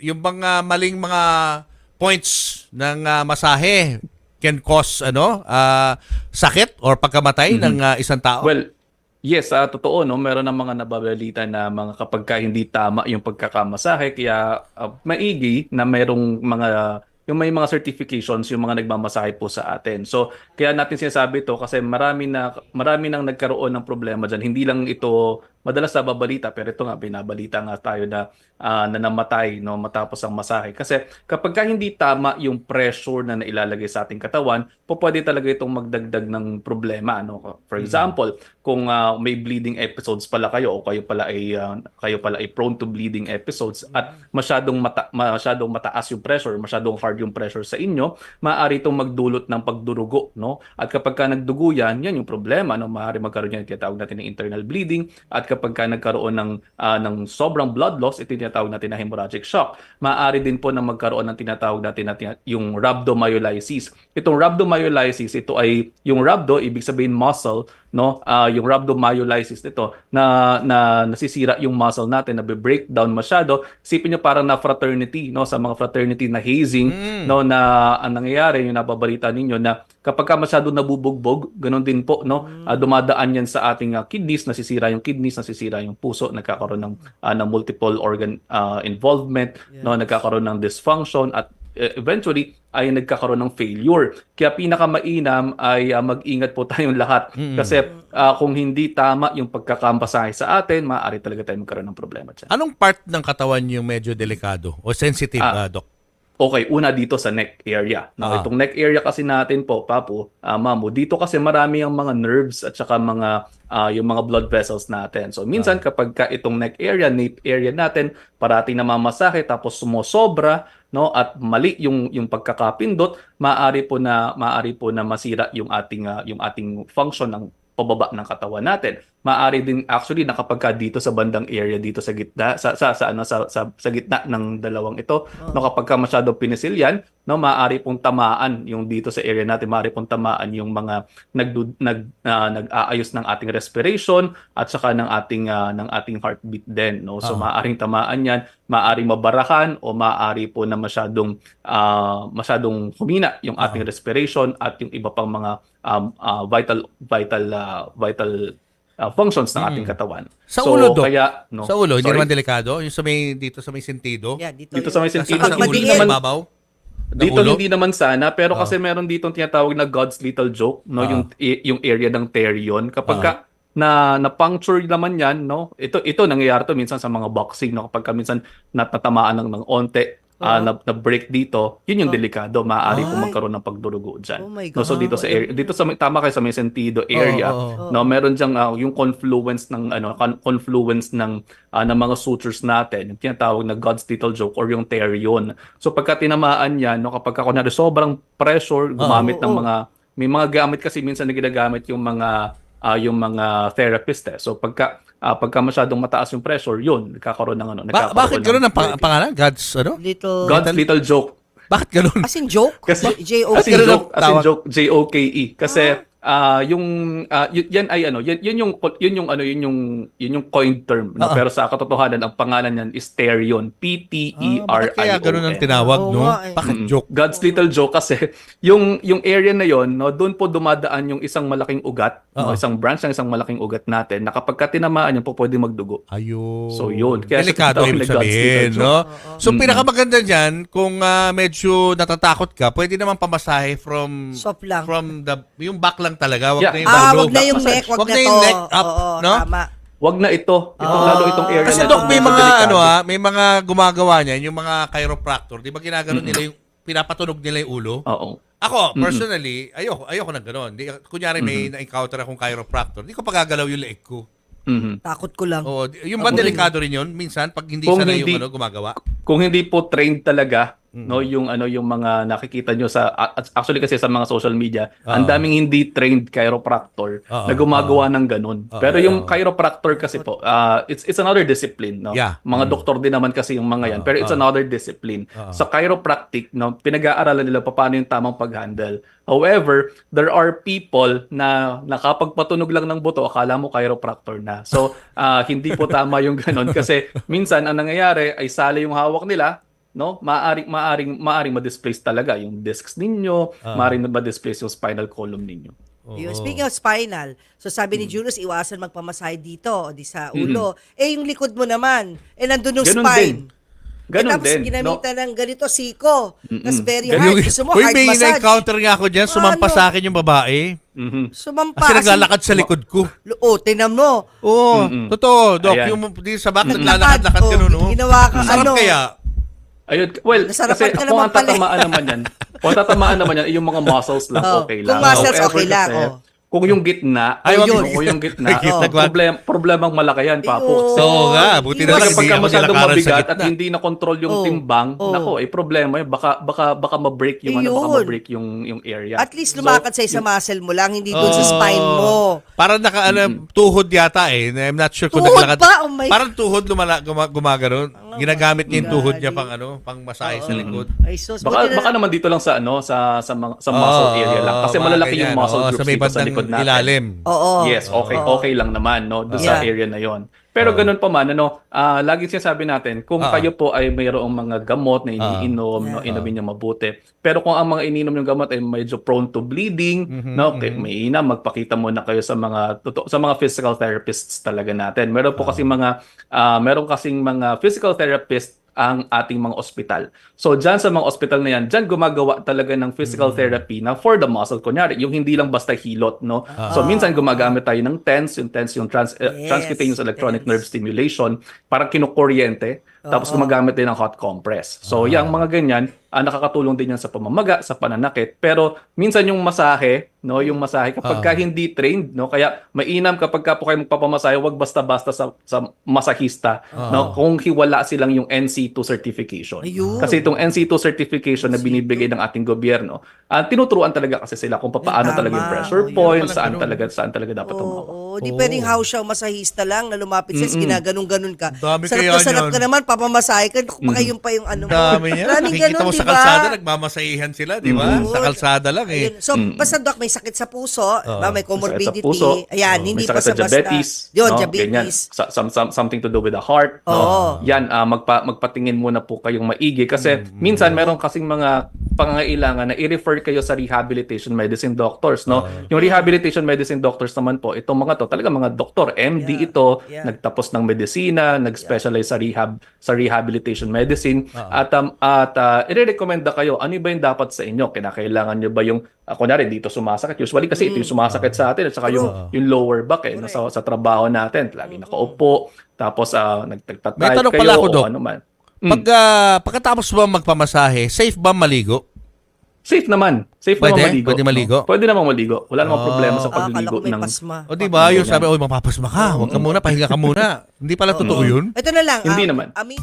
yung mga maling mga points ng ah, masahe can cause ano ah, sakit or pagkamatay ng ah, isang tao? Well, yes, ah, totoo no, meron ng mga nababalita na mga kapag ka hindi tama yung pagkakamasahe kaya ah, maigi na merong mga yung may mga certifications yung mga nagmamasahe po sa atin. So, kaya natin sinasabi to kasi marami na marami nang nagkaroon ng problema diyan. Hindi lang ito madalas na babalita pero ito nga binabalita nga tayo na ah, na namatay no matapos ang masahe. Kasi kapag ka hindi tama yung pressure na nailalagay sa ating katawan, po pwede talaga itong magdagdag ng problema no. For example, kung ah, may bleeding episodes pala kayo o kayo pala ay ah, kayo pala ay prone to bleeding episodes at masyadong mata, masyadong mataas yung pressure, masyadong hard yung pressure sa inyo, maaari itong magdulot ng pagdurugo, no? At kapag ka nagdugo yan, yan yung problema, no? Maaari magkaroon yan tinatawag natin ng internal bleeding at kapag ka nagkaroon ng ah, ng sobrang blood loss, ito tinatawag natin na hemorrhagic shock. Maaari din po na magkaroon ng tinatawag natin na yung rhabdomyolysis. Itong rhabdomyolysis, ito ay yung rhabdo, ibig sabihin muscle, no? Ah, yung rhabdomyolysis nito na na nasisira yung muscle natin, na breakdown masyado. Isipin niyo parang na fraternity, no? Sa mga fraternity na hazing, no, na ang nangyayari yung nababalita ninyo na kapag ka masyado nabubugbog, ganun din po, no? Ah, dumadaan yan sa ating ah, kidneys, nasisira yung kidneys, nasisira yung puso, nagkakaroon ng ah, ng multiple organ ah, involvement, no, nagkakaroon ng dysfunction at eventually ay nagkakaroon ng failure. Kaya pinakamainam ay ah, mag-ingat po tayong lahat kasi ah, kung hindi tama yung pagkakampasahe sa atin, maaari talaga tayo magkaroon ng problema dyan. Anong part ng katawan yung medyo delikado o sensitive, Ah. ah, Doc? Okay, una dito sa neck area. No, Ah. itong neck area kasi natin po, Papu, ah, Mamu, dito kasi marami ang mga nerves at saka mga ah, yung mga blood vessels natin. So minsan kapag ka itong neck area, nape area natin, parating namamasahe tapos sumosobra, no, at mali yung yung pagkakapindot, maaari po na maaari po na masira yung ating ah, yung ating function ng pababa ng katawan natin. Maaari din actually na kapag ka dito sa bandang area dito sa gitna sa sa, sa ano sa, sa sa gitna ng dalawang ito. No kapag ka masyado pinisil yan no maaari pong tamaan yung dito sa area natin. Maaari pong tamaan yung mga nag nag ah, nag-aayos ng ating respiration at saka ng ating ah, ng ating heartbeat din no. So Ah. maaaring tamaan yan maaaring mabarakan o maaari po na masyadong ah, masyadong humina yung ating respiration at yung iba pang mga um, ah, vital vital ah, vital ah, functions ng ating katawan. Sa So, ulo, Doc? Kaya, no, Sa ulo, hindi sorry. naman delikado? Yung sa may, dito sa may sentido? Yeah, dito, Dito sa may sentido, sa, sa ulo, Pagmadiin. sa ibabaw? Ng Dito ulo? hindi naman sana, pero Ah. kasi meron dito tinatawag na God's little joke, no, Ah. yung i- yung area ng terion. Kapag Ah. ka na na puncture naman 'yan, no. Ito ito nangyayari to minsan sa mga boxing, no, kapag ka minsan natatamaan ng ng onte, ah, Ah. na, na break dito, yun yung Ah. delikado, maaari po magkaroon ng pagdurugo diyan. Oh my No, so dito sa area, dito sa tama kayo sa may sentido area, Oo, oo. no, meron diyang ah, yung confluence ng ano, con- confluence ng ah, ng mga sutures natin, yung tinatawag na God's little joke or yung terion. So pagka tinamaan yan, no, kapag ka kunwari sobrang pressure, gumamit ng mga may mga gamit kasi minsan na ginagamit yung mga ah, yung mga therapist eh. So pagka ah, pagka masyadong mataas yung pressure, yun, nagkakaroon ng ano, Ba- nagkakaroon bakit gano'n ang pang- pangalan? God's, ano? Little... God's little joke. Bakit gano'n? As in joke? Kasi- J-O-K. As in ganun ang joke, as in joke, J-O-K-E. Kasi ah, yung ah, y- yan ay ano, yan, yun yung yun yung ano, yun yung yun yung coined term, no? Ah. Pero sa katotohanan ang pangalan niyan is Terion, P T E Ah, R kaya I O gano'n ang N. tinawag, Oo no? nga eh. Bakit Mm. joke? God's little joke kasi yung yung area na yon no doon po dumadaan yung isang malaking ugat no, isang branch ng isang malaking ugat natin na kapag ka tinamaan yun po pwede magdugo Ayun. So, yun. Kaya Delikado sa- ibig sabihin, no? So, pinakamaganda dyan, kung ah, medyo natatakot ka, pwede naman pamasahe from Soft lang. from the yung back lang talaga, wag Yeah. na yung Ah, wag na yung neck, wag, Wag na, na yung neck up, Oo, no? tama. wag na ito itong Ah. lalo itong area Kasi na Doc, ito, may mga delikado. ano ah, may mga gumagawa niyan, yung mga chiropractor, 'di ba ginagano nila yung pinapatunog nila yung ulo? oo Ako, personally, ayoko, ayoko ng gano'n. Di, kunyari may na-encounter akong chiropractor, di ko pagagalaw yung leeg ko. Mhm. Takot ko lang. Oo, yung ba delikado rin yun? Minsan, pag hindi Kung sanay hindi- yung ano, gumagawa? kung hindi po trained talaga Mm. no yung ano yung mga nakikita nyo sa actually kasi sa mga social media Oo. ang daming hindi trained chiropractor Oo, na gumagawa ng ganun Oo, pero yung oo. chiropractor kasi po ah, it's it's another discipline no Yeah. mga Mm. doktor din naman kasi yung mga yan Oo, pero it's oo. another discipline Oo. sa chiropractic no pinag-aaralan nila paano yung tamang pag-handle however there are people na nakapagpatunog lang ng buto akala mo chiropractor na so ah, hindi po tama yung ganun kasi minsan ang nangyayari ay sali yung hawak nila no, maaring maaring maaring ma-displace talaga yung discs ninyo, Ah. maaring ma-displace yung spinal column ninyo. Yun. Oo. Speaking of spinal, so sabi ni Mm. Julius, iwasan magpamasahe dito, o di sa ulo. Eh, yung likod mo naman, eh, nandun yung Ganun spine. din. Ganun eh, tapos din. No? ginamitan ng ganito, siko. Tapos very Ganun hard. Gusto mo, Uy, hard may massage. na-encounter nga ako dyan. Sumampa Ano? sa akin yung babae. Mhm. Sumampa. Kasi naglalakad sa likod ko. Oh, tinan mo. Oo, Mm-mm. totoo, Doc. Ayan. Yung di sa back, Naglakad. naglalakad-lakad Oh, ganun, oh. ginawa ka, Sarap ano. kaya. Ayun, well, Nasarapan kasi ka kung naman ang pala eh. tatamaan naman yan, kung ang tatamaan naman yan, yung mga muscles lang, Oh, okay kung lang. muscles, However, okay lang, kasi, oh. Kung yung gitna, Ay, ay, wag- kung yung gitna, Gitna, oh, problem, problemang malaki yan, papo. Ayun. Oo nga, buti na lang hindi pagka ako masyadong nilakaran sa mabigat at gitna. hindi na control yung Oh. timbang, Oh. nako, eh problema yun. Baka baka baka ma-break yung ano, baka Ayun. ma-break yung yung area. At least lumakad sa isang muscle mo lang, hindi doon sa Oo. spine mo. Parang naka, ano, tuhod yata eh. I'm not sure kung Tuhod naglakad. pa? Oh my- Parang tuhod lumala, guma, gumaganon. Ginagamit niya yung tuhod niya pang ano, pang masahe sa likod. Ay, sus. Baka buti na- baka naman dito lang sa ano sa sa mga- sa muscle Oo, area lang kasi mga malalaki ganyan. yung muscle Oo, groups sa may dito sa bandang likod natin. ilalim. Oo. Yes, okay, Oo. okay lang naman no doon sa Yeah. area na 'yon. Pero ganun pa man ano, ah lagi sinasabi natin kung Oo. kayo po ay mayroong mga gamot na iniinom, no, Yeah. inumin niyo mabuti. Pero kung ang mga iniinom yung gamot ay medyo prone to bleeding, Mhm, no, okay, may ina magpakita muna kayo sa mga totoo sa mga physical therapists talaga natin. Meron po kasi mga ah, meron kasing mga physical therapists ang ating mga ospital. So, dyan sa mga ospital na yan, dyan gumagawa talaga ng physical therapy na for the muscle. Kunyari, yung hindi lang basta hilot, no? So, minsan gumagamit tayo ng TENS, yung TENS, yung trans, eh, Yes, transcutaneous electronic TENS. nerve stimulation, parang kinukuryente, tapos gumagamit din ng hot compress. So, yung mga ganyan, ah, nakakatulong din yan sa pamamaga, sa pananakit. Pero, minsan yung masahe, no, yung masahe, kapag ka hindi trained, no, kaya mainam kapag ka po kayo magpapamasahe, wag basta-basta sa, sa masahista, no, kung hiwala silang yung NC2 certification. Ayun. Kasi itong NC2 certification na binibigay ng ating gobyerno, ah, tinuturuan talaga kasi sila kung paano Ay, talaga yung pressure Oh, point, pala saan talaga saan talaga dapat Oo, tumawag. oo. di Oo. pwedeng house siya masahista lang na lumapit siya, Mm-mm. ginaganong-ganon ka. Dami sarap na sarap niyan. ka naman, papamasahe ka, baka yung pa yung ano mo. Dami niya. Maraming Nakikita ganon, mo sa di ba? kalsada, nagmamasahihan sila, di ba? Mhm. Sa kalsada lang eh. Ayun. So, basta doc, may sakit sa puso, ba, may comorbidity. Sakit sa puso, Ayan, oh, hindi may sakit sa basta-basta. diabetes, Yun, no? diabetes. Ganyan. Sa- some, some- something to do with the heart. no? Oo. Yan, ah, magpa, magpatingin muna po kayong maigi kasi minsan meron kasing mga pangangailangan na i-refer kayo sa rehabilitation medicine doctors. no Yung rehabilitation medicine doctors naman po, itong mga to, talaga mga doktor, MD Yeah. ito, Yeah. nagtapos ng medisina, nag-specialize sa rehab sa rehabilitation medicine. At um, at uh, i-recommenda kayo ano ba yung dapat sa inyo? Kinakailangan nyo ba yung uh, kunwari dito sumasakit usually kasi ito yung sumasakit sa atin at saka yung True. yung lower back eh sa, sa trabaho natin. Lagi nakaupo tapos uh, nagtagtatay kayo pala ako, o ano man. Mm. Pag, ah, pagkatapos ba magpamasahe, safe ba maligo? Safe naman safe Pwede? naman maligo Pwede maligo? no? pwede naman maligo wala namang Oh. problema sa Ah, akala pagligo ko may ng pasma. O di ba? Yung sabi, oy, mapapasma ka. Huwag ka muna, pahinga ka muna. Hindi pala totoo yun? Ito na lang. Hindi ah, naman. I mean,